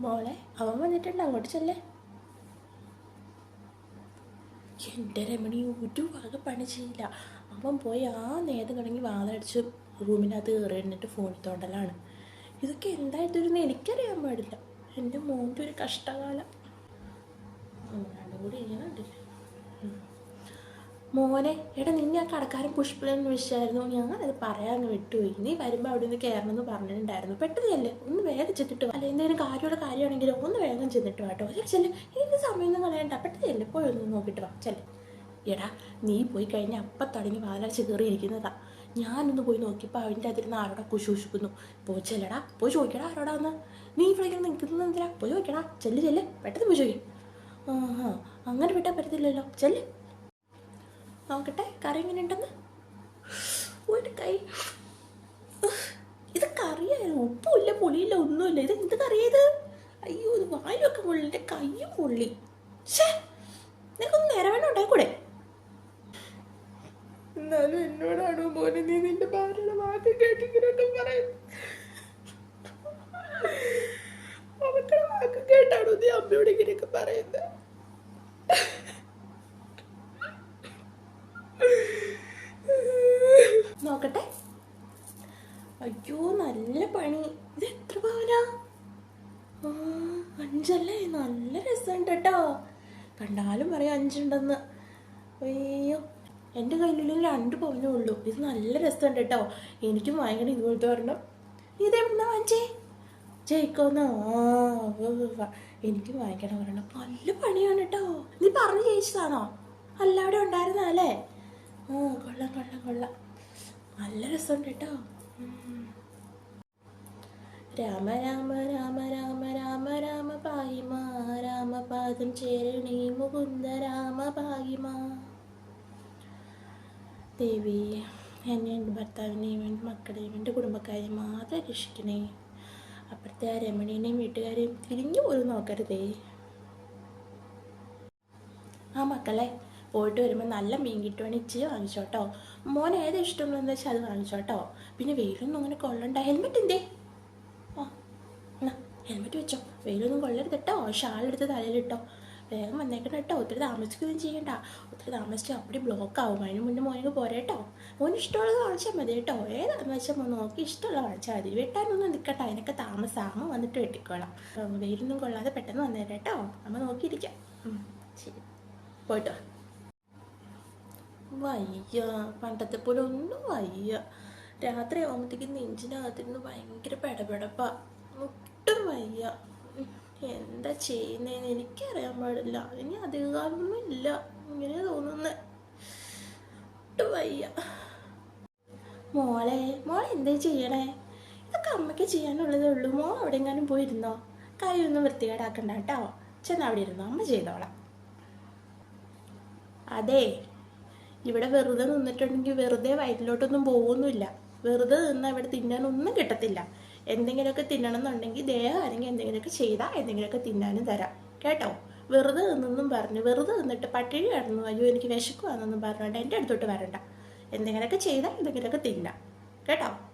മോളെ അവൻ വന്നിട്ടുണ്ട്. അങ്ങോട്ട് ചെല്ലേ. എന്റെ രമണി ഒരു വക പണി ചെയ്യില്ല. അവൻ പോയി ആ നേരം തുടങ്ങി വാതടിച്ച് റൂമിനകത്ത് കയറി എന്നിട്ട് ഫോണിൽ തോണ്ടലാണ്. ഇതൊക്കെ എന്തായിട്ടൊരു എനിക്കറിയാൻ പാടില്ല. എന്റെ മോന്റെ ഒരു കഷ്ടകാലം. ഉം, കൂടി ഉം. മോനെ എടാ നിന്നെ ആ കടക്കാരൻ വിഷയമായിരുന്നു വിളിച്ചായിരുന്നു. ഞാനത് പറയാന്ന് വിട്ടുപോയി. നീ വരുമ്പോൾ അവിടെ നിന്ന് കയറണമെന്ന് പറഞ്ഞിട്ടുണ്ടായിരുന്നു പെട്ടെന്നല്ലേ ഒന്ന് വേഗം ചെന്നിട്ട് അല്ലെ അല്ല എന്തെങ്കിലും കാര്യമുള്ള കാര്യമാണെങ്കിലും ഒന്ന് വേഗം ചെന്നിട്ട് വാട്ടോ ചെല്ല് എനിക്ക് സമയമൊന്നും കളയണ്ട. പെട്ടെന്നല്ലേ പോയി ഒന്ന് നോക്കിയിട്ട് വാ. ചെല്ലെ. എടാ നീ പോയി കഴിഞ്ഞാൽ അപ്പം തുടങ്ങി വാലാഴ്ച കയറിയിരിക്കുന്നതാ. ഞാനൊന്ന് പോയി നോക്കിയപ്പോൾ അവന്റെ അതിരുന്ന് ആരോടാ കുശൂഷിക്കുന്നു പോയി ചെല്ലടാ. പോയി ചോദിക്കടാ ആരോടാന്ന് നീ ഇവിടെ നിൽക്കുന്നത് എന്തിനാ? പോയി ചോദിക്കടാ. ചെല്ല് ചെല്ല്. പെട്ടെന്ന് പോയി ചോദിക്കും. ആഹാ അങ്ങനെ വിട്ടാൽ പറ്റത്തില്ലല്ലോ. ചെല്ല്. നോക്കട്ടെ കറി എങ്ങനെ ഉണ്ടെന്ന് ഒരു കൈ. ഇത് കറിയായിരുന്നു ഉപ്പുമില്ല പുളിയില്ല ഒന്നുമില്ല. ഇത് എന്ത് കറിയത് അയ്യോ ഇത് വായിലൊക്കെ പൊള്ളി എന്റെ കയ്യും പൊള്ളി ഷേ നിനക്കൊന്ന് നിരവണ്ണം ഉണ്ടായിക്കൂടെ എന്നാലും എന്നോടാണോ മോനെ നീ നിന്റെ ഭാര്യയുടെ വാക്ക് കേട്ടിങ്ങനെയൊക്കെ പറയും. അവരുടെ വാക്ക് കേട്ടാണോ നീ അമ്മയോട് ഇങ്ങനെയൊക്കെ പറയുന്നത് നോക്കട്ടെ അയ്യോ നല്ല പണി. ഇത് എത്ര പവനാ അഞ്ചല്ലേ? നല്ല രസമുണ്ട് കേട്ടോ കണ്ടാലും പറയാം അഞ്ചുണ്ടെന്ന്. അയ്യോ എന്റെ കയ്യിലുള്ള രണ്ട് പവനേ ഉള്ളൂ. ഇത് നല്ല രസമുണ്ട് കേട്ടോ എനിക്കും വാങ്ങിക്കണം ഇതുപോലത്തെ ഒരെണ്ണം. ഇതെവിടുന്നാ വാങ്ങിച്ചേ? ജയിക്കോന്നോ എനിക്ക് വാങ്ങിക്കണം ഒരെണ്ണം. നല്ല പണിയാണ് കേട്ടോ നീ പറഞ്ഞു ജയിച്ചതാണോ? അല്ല അവിടെ ഉണ്ടായിരുന്നല്ലേ ആ കൊള്ളാം കൊള്ളാം കൊള്ളാം. നല്ല രസമുണ്ട് കേട്ടോ. രാമ രാമ രാമ രാമ രാമ രാമ പായിമ രാമപാദം ചേരണി മുകുന്ദ രാമ പായിമ ദേവി എന്നെ എന്റെ ഭർത്താവിനെയും എന്റെ മക്കളെയും എന്റെ കുടുംബക്കാരെയും മാത്രം രക്ഷിക്കണേ. അപ്പുറത്തെ ആ രമണീനെയും വീട്ടുകാരെയും തിരിഞ്ഞു പോലും നോക്കരുതേ. ആ മക്കളെ പോയിട്ട് വരുമ്പോൾ നല്ല മീൻ കിട്ടുവാണെങ്കിൽ ഇച്ചിരി വാങ്ങിച്ചോട്ടോ. മോൻ ഏത് ഇഷ്ടമുള്ളതെന്ന് വെച്ചാൽ അത് വാങ്ങിച്ചോട്ടോ. പിന്നെ വെയിലൊന്നും അങ്ങനെ കൊള്ളണ്ട. ഹെൽമെറ്റ് എന്തേ? എന്നാ ഹെൽമെറ്റ് വെച്ചോ. വെയിലൊന്നും കൊള്ളരുത് കേട്ടോ ഷാളെടുത്ത് തലയിലിട്ടോ. വേഗം വന്നേക്കണം കേട്ടോ ഒത്തിരി താമസിക്കുകയും ചെയ്യണ്ട. ഒത്തിരി താമസിച്ച് അപ്പടി ബ്ലോക്ക് ആവും. അതിന് മുന്നേ മോനക്ക് പോരേട്ടോ മോന് ഇഷ്ടമുള്ളത് കാണിച്ചാൽ മതി കേട്ടോ ഏതാണെന്ന് വെച്ചാൽ മോൻ നോക്കി ഇഷ്ടമുള്ള കാണിച്ചാൽ മതി. വെട്ടാനൊന്നും നിൽക്കട്ടെ അതിനൊക്കെ താമസാമ? വന്നിട്ട് വെട്ടിക്കോളാം. വെയിലൊന്നും കൊള്ളാതെ പെട്ടെന്ന് വന്നേരം കേട്ടോ അമ്മ നോക്കിയിരിക്കാം. ശരി. പോയിട്ടോ വയ്യ. പണ്ടത്തെ പോലെ ഒന്നും വയ്യ. രാത്രി ആകുമ്പോഴത്തേക്കും നെഞ്ചിനകത്തിരുന്ന് ഭയങ്കര പെടപെടപ്പ. ഒട്ടും വയ്യ. എന്താ ചെയ്യുന്നതെന്ന് എനിക്കറിയാൻ പാടില്ല. ഇനി അധികകാലമൊന്നും ഇല്ല. ഇങ്ങനെ തോന്നുന്നത് ഒട്ടും വയ്യ. മോളെ മോളെ എന്താ ചെയ്യണേ? ഇതൊക്കെ അമ്മയ്ക്ക് ചെയ്യാനുള്ളതേ ഉള്ളൂ. മോൾ എവിടെയെങ്കിലും പോയിരുന്നോ? കൈയൊന്നും വൃത്തികേടാക്കണ്ട കേട്ടോ. ചെന്ന് അവിടെ ഇരുന്നോ. അമ്മ ചെയ്തോളാം. അതെ ഇവിടെ വെറുതെ നിന്നിട്ടുണ്ടെങ്കിൽ വെറുതെ വയറ്റിലോട്ടൊന്നും പോകുന്നില്ല വെറുതെ നിന്നാൽ ഇവിടെ തിന്നാനൊന്നും കിട്ടത്തില്ല. എന്തെങ്കിലുമൊക്കെ തിന്നണം എന്നുണ്ടെങ്കിൽ ദേഹം അല്ലെങ്കിൽ എന്തെങ്കിലുമൊക്കെ ചെയ്താൽ എന്തെങ്കിലുമൊക്കെ തിന്നാനും തരാം. കേട്ടോ? വെറുതെ നിന്നും പറഞ്ഞു. വെറുതെ നിന്നിട്ട് പട്ടിഴി കിടന്നു. അയ്യോ എനിക്ക് വിശക്കുവാന്നൊന്നും പറഞ്ഞുകൊണ്ട് എന്റെ അടുത്തോട്ട് വരണ്ട. എന്തെങ്കിലുമൊക്കെ ചെയ്താൽ എന്തെങ്കിലുമൊക്കെ തിന്നാം. കേട്ടോ?